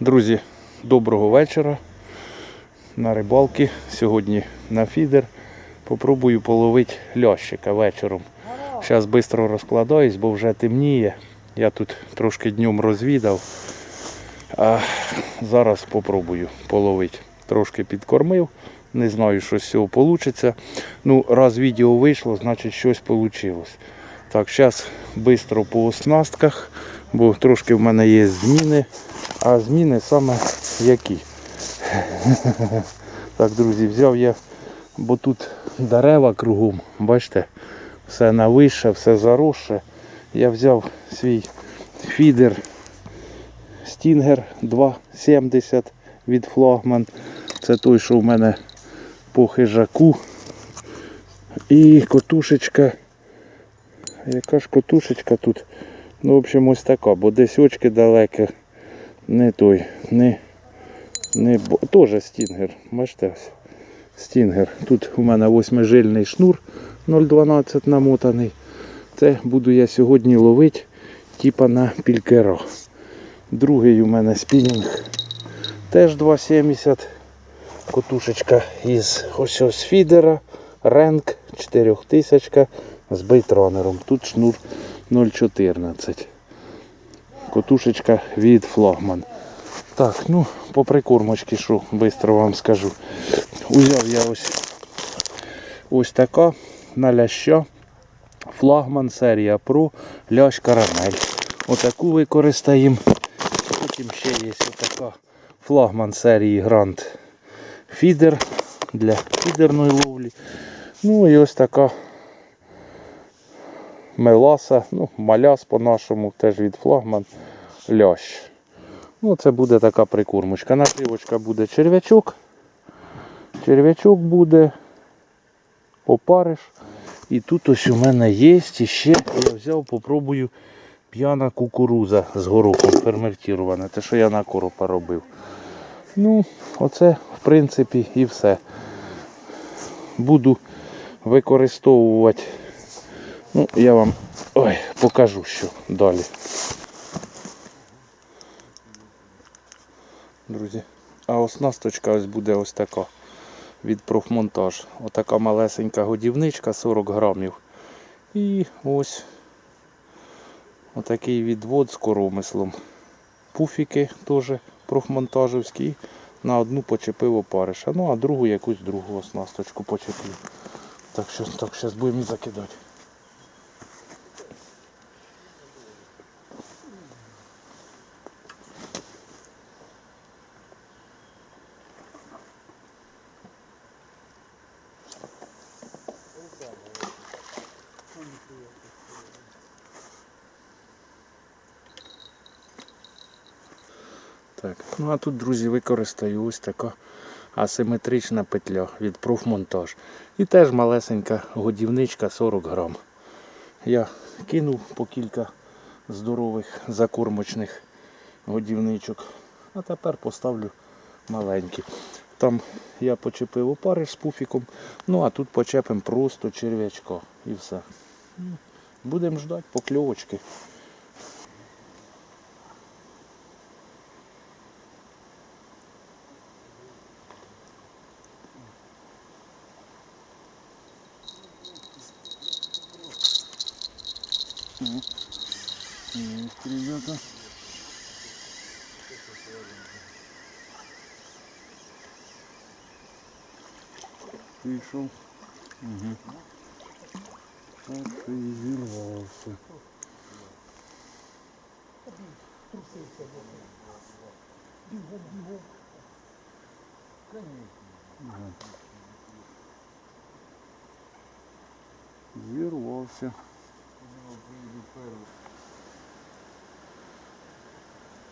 Друзі, доброго вечора. На рибалки. Сьогодні на фідер. Попробую половити лящика вечором. Зараз швидко розкладаюсь, бо вже темніє. Я тут трошки днем розвідав. А зараз спробую половити. Трошки підкормив. Не знаю, що з цього вийде. Ну, раз відео вийшло, значить щось вийшло. Так, зараз швидко по оснастках, бо трошки в мене є зміни. А зміни саме які. Так, друзі, взяв я, бо тут дерева кругом, бачите, все навище, все заросше. Я взяв свій фідер Stinger 2,70 від флагман. Це той, що в мене по хижаку. І котушечка. Яка ж котушечка тут? Ну, в общем, ось така, бо десь очки далекі. Не той, не, не теж стінгер. Бачите. Стінгер. Тут у мене восьмижильний шнур 0,12 намотаний. Це буду я сьогодні ловити типа на пількера. Другий у мене спінінг теж 2,70. Котушечка із ось ось фідера. Ренк 4000 з бейтранером. Тут шнур 0,14. Котушечка від флагман. Так, ну, по прикормочці, що швидко вам скажу. Узяв я ось ось така на ляща. Флагман серія Pro лящ карамель. Отаку використаємо. Потім ще є отака флагман серії Grand Фідер для фідерної ловлі. Ну і ось така меласа, ну, маляс по-нашому, теж від флагман лящ. Ну, це буде така прикормочка. Наживочка буде черв'ячок. Черв'ячок буде, опариш. І тут ось у мене є ще, я взяв, попробую п'яна кукуруза з горохом ферментірована. Те, що я на коропа робив. Ну, оце, в принципі, і все. Буду використовувати. Ну, я вам ой, покажу, що далі. Друзі. А оснасточка ось буде ось така від профмонтаж. Отака малесенька годівничка 40 грамів. І ось отакий відвод з коромислом. Пуфіки теж профмонтажівські. На одну почепив опариша. Ну а другу якусь другу оснасточку почепив. Так що так зараз будемо закидати. Так, ну а тут, друзі, використаю ось така асиметрична петля від профмонтаж. І теж малесенька годівничка 40 грам. Я кинув по кілька здорових закормочних годівничок. А тепер поставлю маленькі. Там я почепив опариш з пуфіком, ну а тут почепимо просто черв'ячка і все. Ну, Будемо ждати покльовочки. Ну, есть, ребята. Пришел. Угу. Отрезвился. Бегом, бегом. Конечно. Угу. Вервался.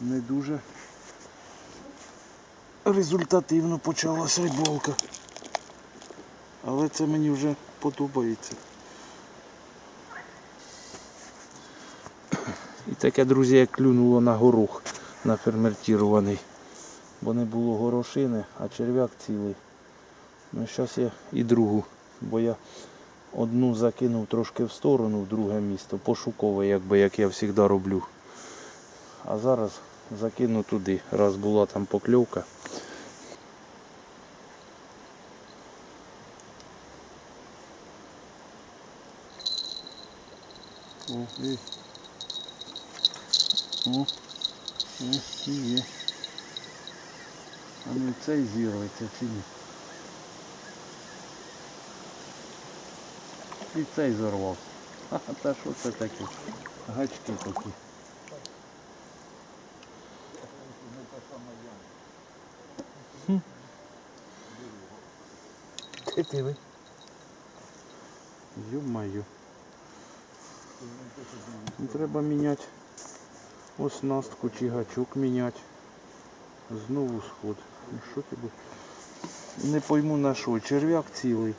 Не дуже результативно почалась рибалка. Але це мені вже подобається. І таке, друзі, як клюнуло на горох на ферментірований. Бо не було горошини, а черв'як цілий. Ну зараз я і другу, бо я одну закинув трошки в сторону в друге місто, пошукове, якби як я завжди роблю. А зараз закину туди, раз була там покльовка. О, і. О, і є. А ну цей зірветься чи ні? І цей зорвався. А, та що це таке? Гачки такі. Ти ви? Ё-моё. Треба міняти оснастку чи гачок міняти. Знову сход. Ну що ти бу- Не пойму на що. Черв'як цілий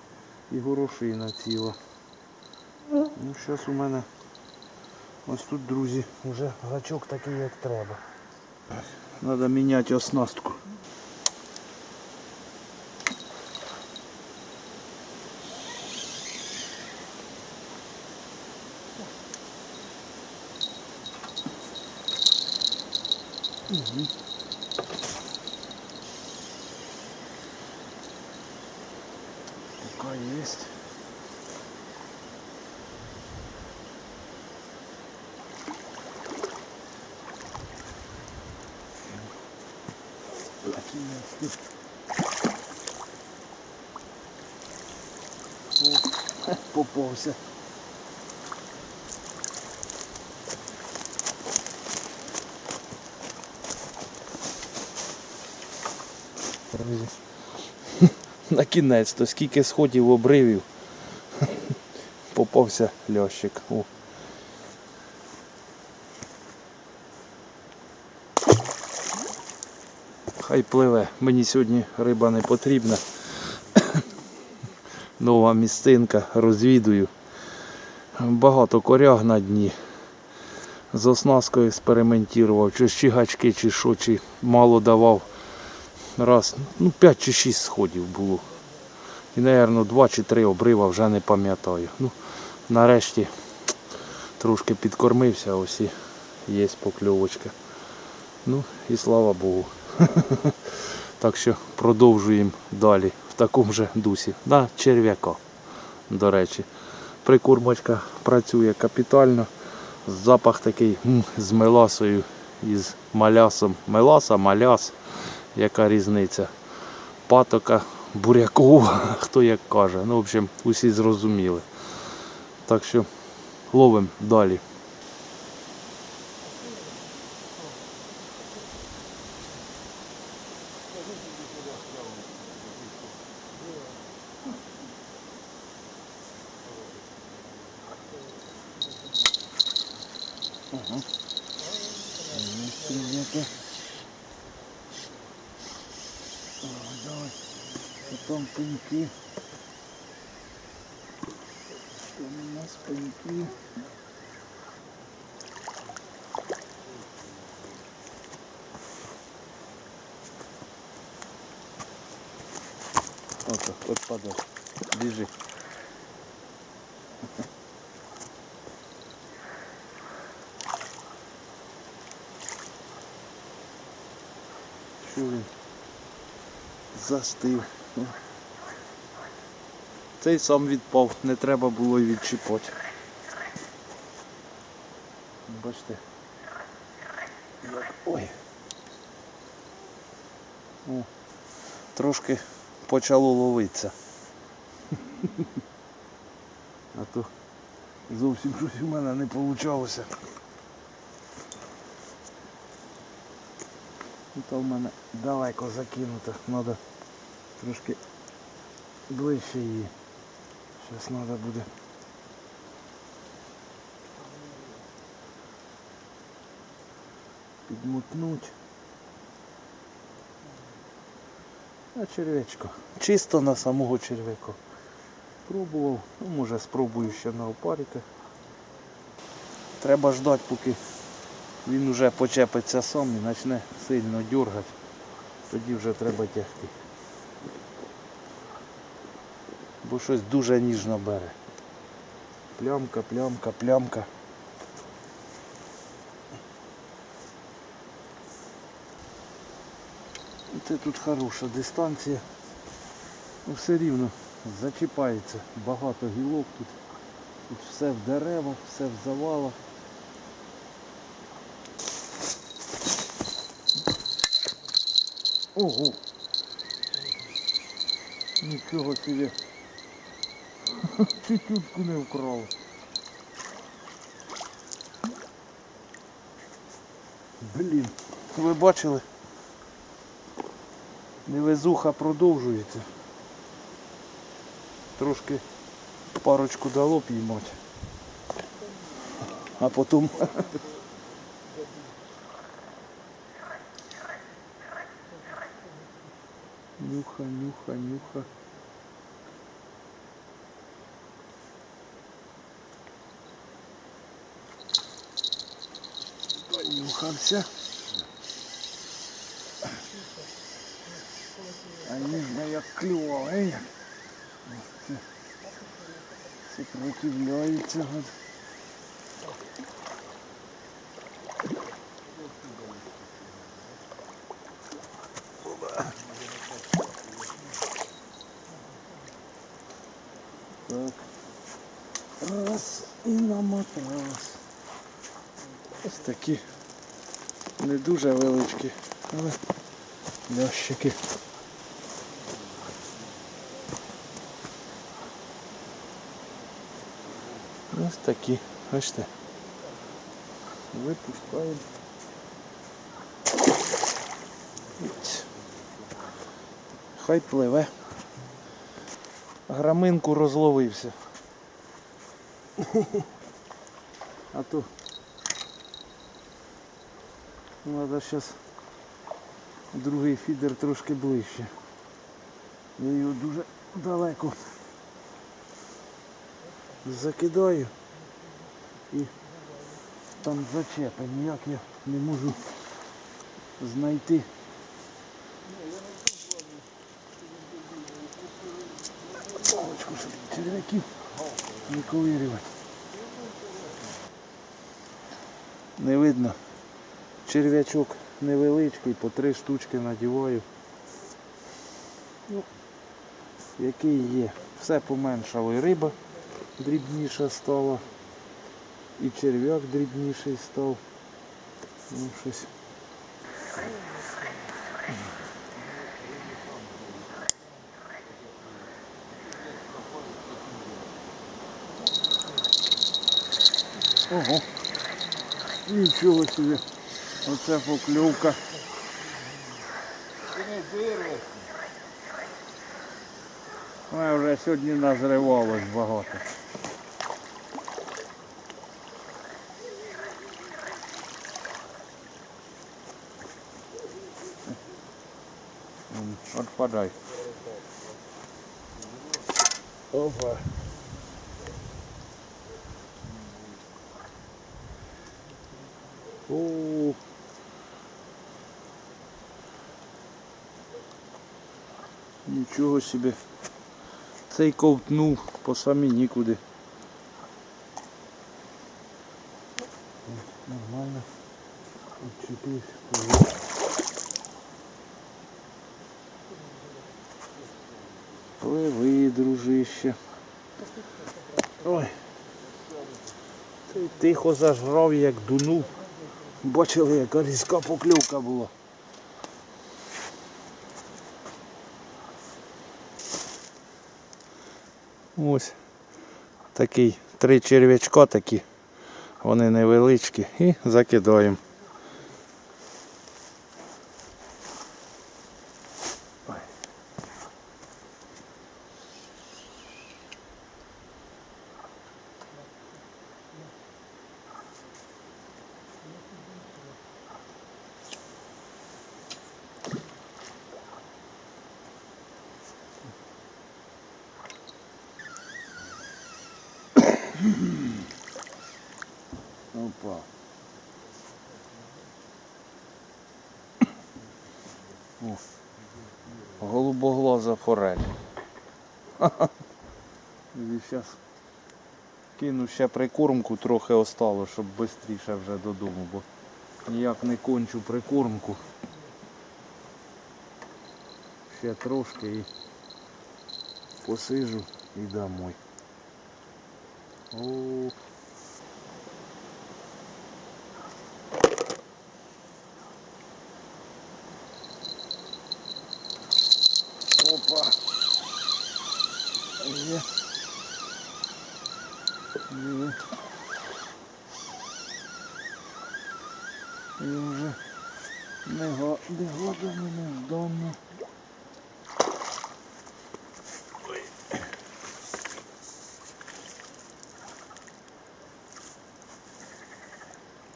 і горошина ціла. Ну зараз у мене ось тут, друзі, вже гачок такий як треба. Треба міняти оснастку. Угу. Пока есть. О, попався. Друзі. На кінець, то скільки сходів обривів. Попався лящик. О. Хай пливе. Мені сьогодні риба не потрібна. Нова місцинка, розвідую. Багато коряг на дні. З оснасткою експериментував, чи чи гачки, чи що, чи мало давав. Раз, ну 5 чи 6 сходів було. І, мабуть, 2 чи 3 обрива вже не пам'ятаю. Ну, нарешті трошки підкормився, ось і є покльовочка. Ну і слава Богу. Так що продовжуємо далі в такому же дусі. На черв'яка, до речі. Прикормочка працює капітально. Запах такий з меласою і з малясом. Меласа, маляс. Яка різниця? Патока, бурякова, хто як каже. Ну, в общем, усі зрозуміли. Так що ловимо далі. Ага. Давай. Потом пеньки. Там у нас пеньки. Вот, вот падал. Бежи. Застив. Цей сам відпав, не треба було й відчіпати. Бачите. Як... Ой. О, трошки почало ловитися. А то зовсім щось у мене не вийшло. То в мене далеко закинуто, треба трошки ближче її. Зараз треба буде. Підмутнуть. А червячко. Чисто на самого червяка. Пробував, ну може спробую ще на опаріка. Треба ждати, поки він вже почепиться сам і почне сильно дергати. Тоді вже треба тягти. Бо щось дуже ніжно бере. Плямка, плямка, плямка. Це тут хороша дистанція. Ну, все рівно зачіпається. Багато гілок тут. Тут все в деревах, все в завалах. Ого! Нічого собі. Чуть-чутку не вкрав. Блін, ви бачили? Невезуха продовжується. Трошки парочку дало піймати. А потім нюха, нюха, нюха. Понюхався. А ніжна як клювала, ей. Це Супротивляється. Намоталась. Ось такі не дуже величкі, але лящики. Ось такі, бачите. Випускаємо. Хай пливе. Граминку розловився. А то треба зараз другий фідер трошки ближче. Я його дуже далеко закидаю і там зачепи. Ніяк я не можу знайти. Черв'яків не ковирювати. Не видно. Черв'ячок невеличкий, по три штучки надіваю. Який є. Все поменшало і риба дрібніша стала. І черв'як дрібніший став. Ну, щось. Ого. Нічого собі. Оце покльовка. А вже сьогодні назривалось багато. Отпадай. Опа. О. Нічого собі. Цей ковтнув по самі нікуди. Нормально. Отчепився. Пливи, дружище. Ой. Цей тихо зажрав, як дунув. Бачили, яка різка покльовка була. Ось такий три черв'ячка такі. Вони невеличкі і закидаємо. Ой. Опа. О, голубоглаза форель. І зараз кину ще прикормку, трохи остало, щоб швидше вже додому, бо ніяк не кончу прикормку. ще трошки і посижу і домой. О. Опа. Є. Є. І вже не го- не годами, не вдома.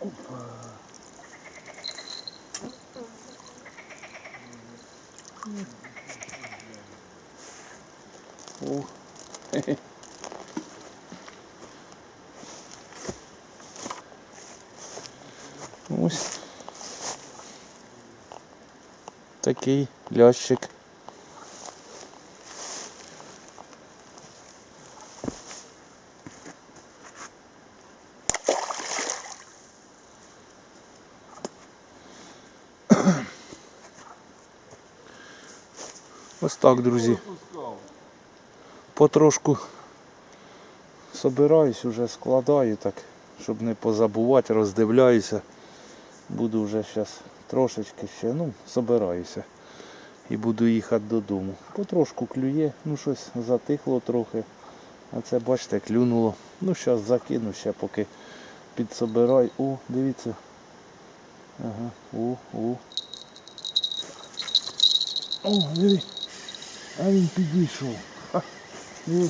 Опа. О. хе-хе. Ось. Такий лящик. Ось так, друзі. Потрошку собираюсь, уже складаю так, щоб не позабувати, роздивляюся. Буду вже зараз трошечки ще, ну, собираюся. І буду їхати додому. Потрошку клює, ну щось затихло трохи. А це бачите, клюнуло. Ну зараз закину ще поки підсобираю. О, дивіться. Ага, о, о. О, диви. А він підійшов. Ха, диви.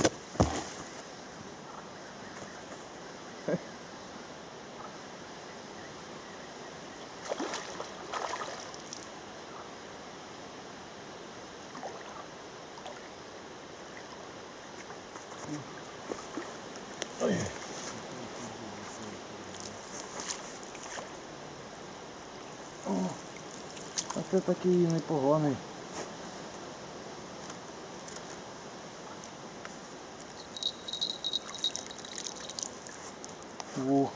А це такий непоганий. Во.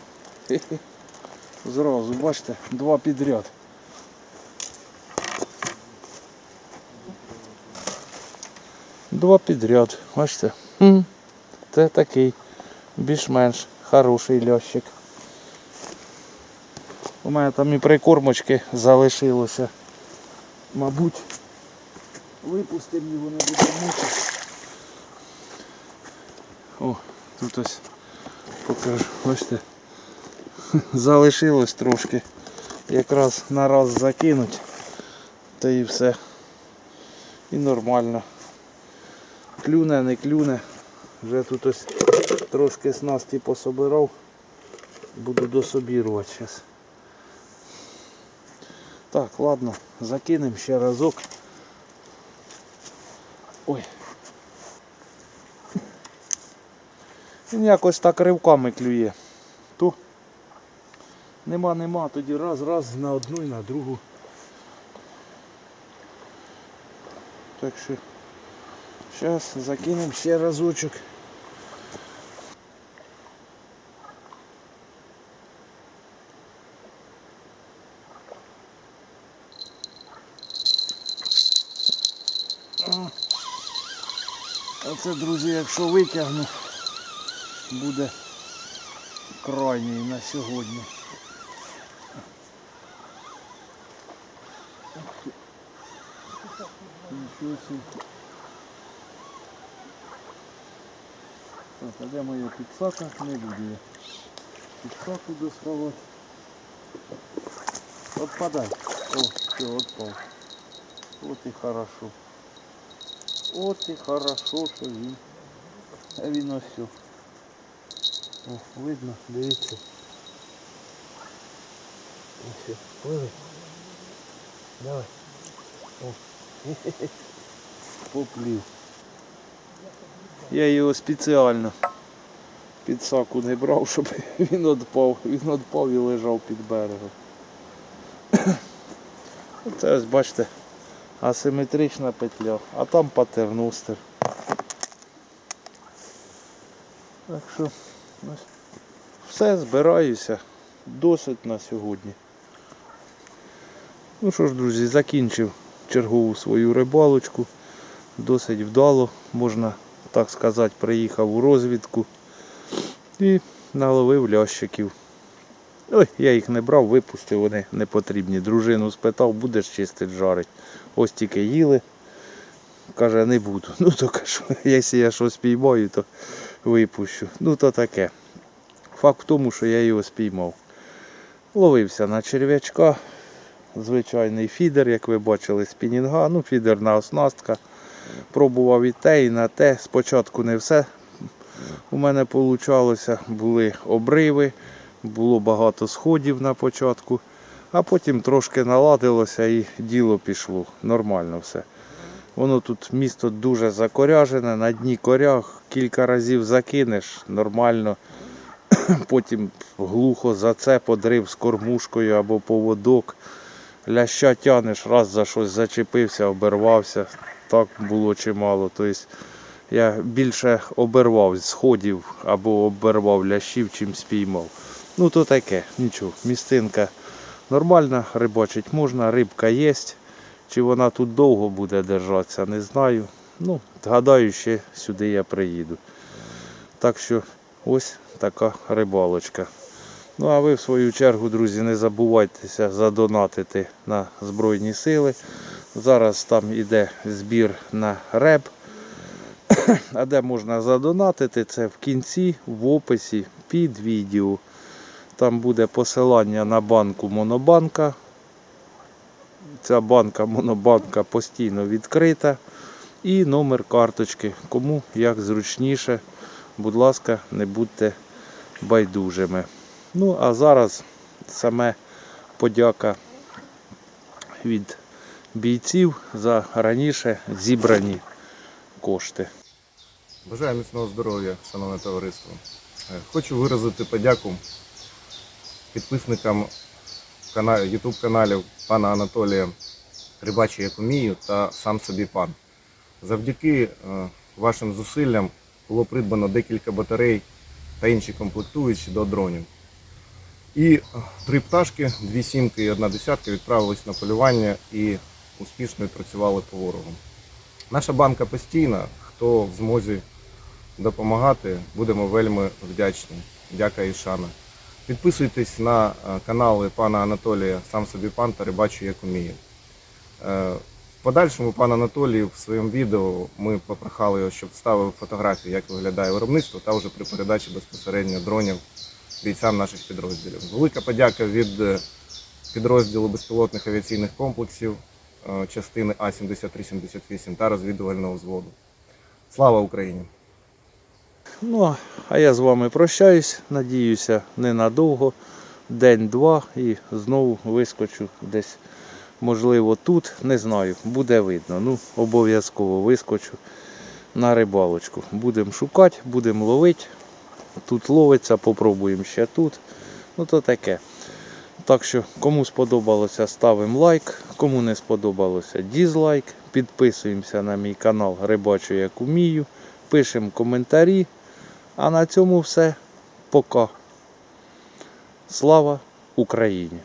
Хе-хе. Зразу, бачите, два підряд. Два підряд, бачите? Це такий більш-менш хороший льощик. У мене там і прикормочки залишилося. Мабуть, випустимо його, не будемо мучити. О, тут ось покажу, бачите, залишилось трошки. Якраз на раз закинуть, та і все. І нормально. Клюне, не клюне. Вже тут ось трошки снасті пособирав. Буду дособірувати зараз. Так, ладно, закинемо ще разок. Ой. Він якось так ривками клює. Ту нема, нема, тоді раз, раз на одну і на другу. Так що зараз закинемо ще разочок. А друзі, якщо витягну, буде крайній на сьогодні. Нічого собі. Так, а де моя підсака? Не буду я підсаку доставати. Отпадай. О, все, отпав. От і хорошо. От і хорошо, що він. А він ось. все. О, видно, дивіться. Ось. Пливи. Давай. О. Поплів. Я його спеціально під саку не брав, щоб він відпав. Він відпав і лежав під берегом. Це бачите, асиметрична петля, а там патерностер. Так що все, збираюся. Досить на сьогодні. Ну що ж, друзі, закінчив чергову свою рибалочку. досить вдало, можна так сказати, приїхав у розвідку і наловив лящиків. Ой, я їх не брав, випустив, вони не потрібні. Дружину спитав, будеш чистить жарить. Ось тільки їли. Каже, не буду. Ну то кажу, якщо я щось спіймаю, то випущу. Ну то таке. Факт в тому, що я його спіймав. Ловився на черв'ячка. Звичайний фідер, як ви бачили, спінінга, ну фідерна оснастка. Пробував і те, і на те. Спочатку не все у мене вийшло. Були обриви, було багато сходів на початку, а потім трошки наладилося і діло пішло. Нормально все. Воно тут місто дуже закоряжене, на дні коряг кілька разів закинеш, нормально. Потім глухо за це подрив з кормушкою або поводок. Ляща тянеш, раз за щось зачепився, обервався. Так було чимало. Тобто я більше обервав сходів або обервав лящів, чим спіймав. Ну то таке, нічого. Містинка нормальна, рибачить можна, рибка є. Чи вона тут довго буде держатися, не знаю. Ну, гадаю, ще сюди я приїду. Так що ось така рибалочка. Ну а ви в свою чергу, друзі, не забувайтеся задонатити на Збройні Сили. Зараз там іде збір на реп. А де можна задонатити, це в кінці, в описі під відео. Там буде посилання на банку Монобанка. Ця банка Монобанка постійно відкрита. І номер карточки. Кому як зручніше. Будь ласка, не будьте байдужими. Ну, а зараз саме подяка від бійців за раніше зібрані кошти. Бажаю міцного здоров'я, шановне товариство. Е, Хочу виразити подяку підписникам YouTube каналів пана Анатолія Рибачі як умію та сам собі пан. Завдяки е, вашим зусиллям було придбано декілька батарей та інші комплектуючі до дронів. І три пташки, дві сімки і одна десятка відправились на полювання і успішно відпрацювали по ворогу. Наша банка постійна, хто в змозі допомагати, будемо вельми вдячні. Дяка і шана. Підписуйтесь на е, канали пана Анатолія, сам собі пан та рибачу як уміє. Е, В подальшому пан Анатолій в своєму відео ми попрохали його, щоб ставив фотографії, як виглядає виробництво, та вже при передачі безпосередньо дронів бійцям наших підрозділів. Велика подяка від е, підрозділу безпілотних авіаційних комплексів частини А-7378 та розвідувального взводу. Слава Україні! Ну, а я з вами прощаюсь. Надіюся, ненадовго. День-два і знову вискочу десь, можливо, тут. Не знаю, буде видно. Ну, обов'язково вискочу на рибалочку. Будемо шукати, будемо ловити. Тут ловиться, попробуємо ще тут. Ну то таке. Так що, кому сподобалося, ставимо лайк. Кому не сподобалося, дізлайк. Підписуємося на мій канал Рибачу як умію. Пишемо коментарі. А на цьому все. Пока. Слава Україні!